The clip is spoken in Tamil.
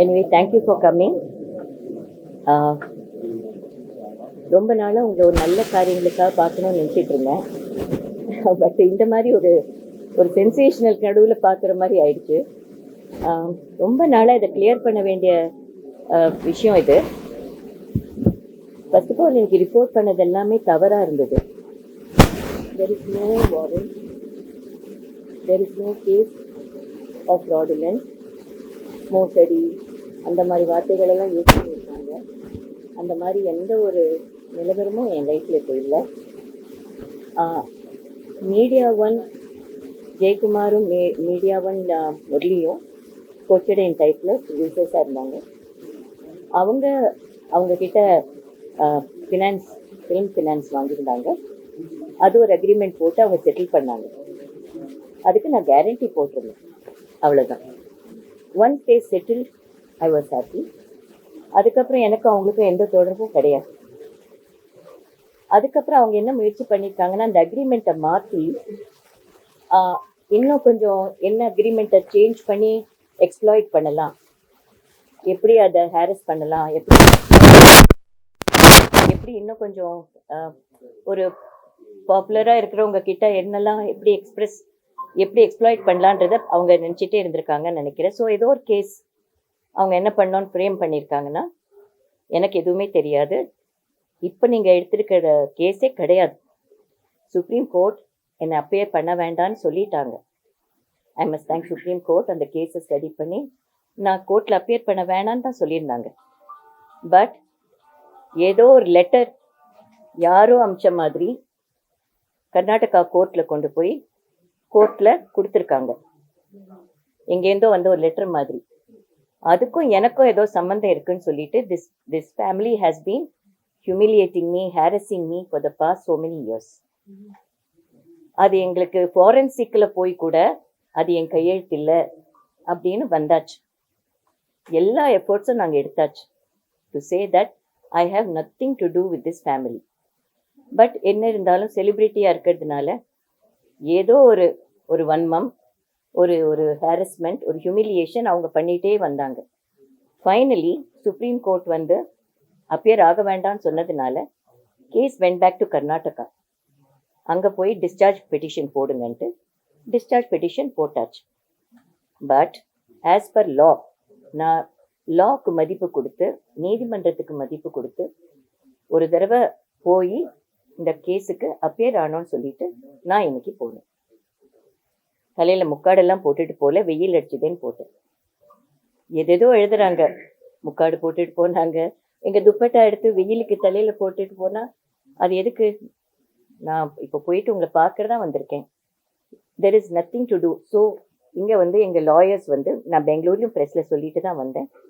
எனிவே தேங்க்யூ ஃபார் கம்மிங் ரொம்ப நாளாக உங்களை ஒரு நல்ல காரியங்களுக்காக பார்க்கணும்னு நினச்சிட்டு இருந்தேன். பட் இந்த மாதிரி ஒரு ஒரு சென்சேஷனல் நடுவில் பார்க்குற மாதிரி ஆயிடுச்சு. Um, ரொம்ப நாளாக இதை கிளியர் பண்ண வேண்டிய uh, விஷயம் இது. ஃபர்ஸ்ட் ஆஃப் ஆல் எனக்கு ரிப்போர்ட் பண்ணது எல்லாமே தவறாக இருந்தது. There is no warrant there is no case of fraudulence மோசடி அந்த மாதிரி வார்த்தைகளெல்லாம் யூஸ் பண்ணியிருக்காங்க அந்த மாதிரி எந்த ஒரு நிலவரமும் என் லைஃப்பில் இப்போ இல்லை. மீடியா ஒன் ஜெயக்குமாரும் மீ மீடியா ஒன் முரளியும் கொச்சடையின் டைப்பில் ப்ரொடியூசர்ஸாக இருந்தாங்க. அவங்க அவங்கக்கிட்ட ஃபினான்ஸ் ஃபிலிம் ஃபினான்ஸ் வாங்கியிருந்தாங்க. அது ஒரு அக்ரிமெண்ட் போட்டு அவங்க செட்டில் பண்ணாங்க. அதுக்கு நான் கேரண்டி போட்டிருந்தேன். அவ்வளோதான் one case settle I was happy அதுக்கப்புறம் எனக்கு அவங்களுக்கும் எந்த தொடர்பும் கிடையாது. அதுக்கப்புறம் அவங்க என்ன முயற்சி பண்ணியிருக்காங்கன்னா அந்த அக்ரிமெண்ட்டை மாற்றி இன்னும் கொஞ்சம் என்ன அக்ரிமெண்ட்டை சேஞ்ச் பண்ணி எக்ஸ்ப்ளாய்ட் பண்ணலாம். எப்படி அதை ஹேரஸ் பண்ணலாம் எப்படி எப்படி இன்னும் கொஞ்சம் ஒரு பாப்புலராக இருக்கிறவங்க கிட்ட என்னெல்லாம் எப்படி எக்ஸ்பிரஸ் எப்படி எக்ஸ்ப்ளாய்ட் பண்ணலான்றத அவங்க நினச்சிட்டே இருந்திருக்காங்கன்னு நினைக்கிறேன். ஸோ ஏதோ ஒரு கேஸ் அவங்க என்ன பண்ணோன்னு ஃப்ரேம் பண்ணியிருக்காங்கன்னா எனக்கு எதுவுமே தெரியாது. இப்போ நீங்கள் எடுத்திருக்கிற கேஸே கிடையாது. சுப்ரீம் கோர்ட் என்னை அப்பயே பண்ண வேண்டான்னு சொல்லிட்டாங்க. I must thank Supreme Court அந்த கேஸை ஸ்டடி பண்ணி நான் கோர்ட்டில் அப்பியர் பண்ண வேணான்னு தான் சொல்லியிருந்தாங்க. பட் ஏதோ ஒரு லெட்டர் யாரோ அமிச்ச மாதிரி கர்நாடகா கோர்ட்டில் கொண்டு போய் கோர்ட்டில் கொடுத்துருக்காங்க. எங்கேருந்தோ வந்த ஒரு லெட்டர் மாதிரி. அதுக்கும் எனக்கும் ஏதோ சம்மந்தம் இருக்குன்னு சொல்லிட்டு this this family has been humiliating me harassing me for the past so many years அது எங்களுக்கு ஃபாரன்சிக்கில் போய் கூட அது என் கையெழுத்து இல்லை அப்படின்னு வந்தாச்சு. எல்லா எஃபர்ட்ஸும் நாங்கள் எடுத்தாச்சு. To say that I have nothing to do with this family but என்ன இருந்தாலும் செலிப்ரிட்டியாக இருக்கிறதுனால ஏதோ ஒரு ஒரு வன்மம் ஒரு ஒரு ஹாரஸ்மெண்ட் ஒரு ஹியூமிலியேஷன் அவங்க பண்ணிகிட்டே வந்தாங்க. ஃபைனலி சுப்ரீம் கோர்ட் வந்து அப்பியர் ஆக வேண்டாம்னு சொன்னதுனால case went back to Karnataka அங்கே போய் டிஸ்சார்ஜ் பெட்டிஷன் போடுங்கன்ட்டு டிஸ்சார்ஜ் பெட்டிஷன் போட்டாச்சு. பட் ஆஸ் பர் லா நான் லாக்கு மதிப்பு கொடுத்து நீதிமன்றத்துக்கு மதிப்பு கொடுத்து ஒரு தடவை போய் இந்த கேஸுக்கு அப்பியர் ஆனோன்னு சொல்லிட்டு நான் இன்னைக்கு போனேன். தலையில் முக்காடெல்லாம் போட்டுட்டு போல வெயில் அடிச்சுதேன்னு போட்டேன். எதேதோ எழுதுறாங்க. முக்காடு போட்டுட்டு போனாங்க. எங்கள் துப்பட்டா எடுத்து வெயிலுக்கு தலையில் போட்டுட்டு போனால் அது எதுக்கு? நான் இப்போ போயிட்டு உங்களை பார்க்கறதா வந்திருக்கேன். There is nothing to do so இங்கே வந்து எங்கள் லாயர்ஸ் வந்து நான் பெங்களூர்லையும் ப்ரெஸ்ஸில் சொல்லிட்டு தான் வந்தேன்.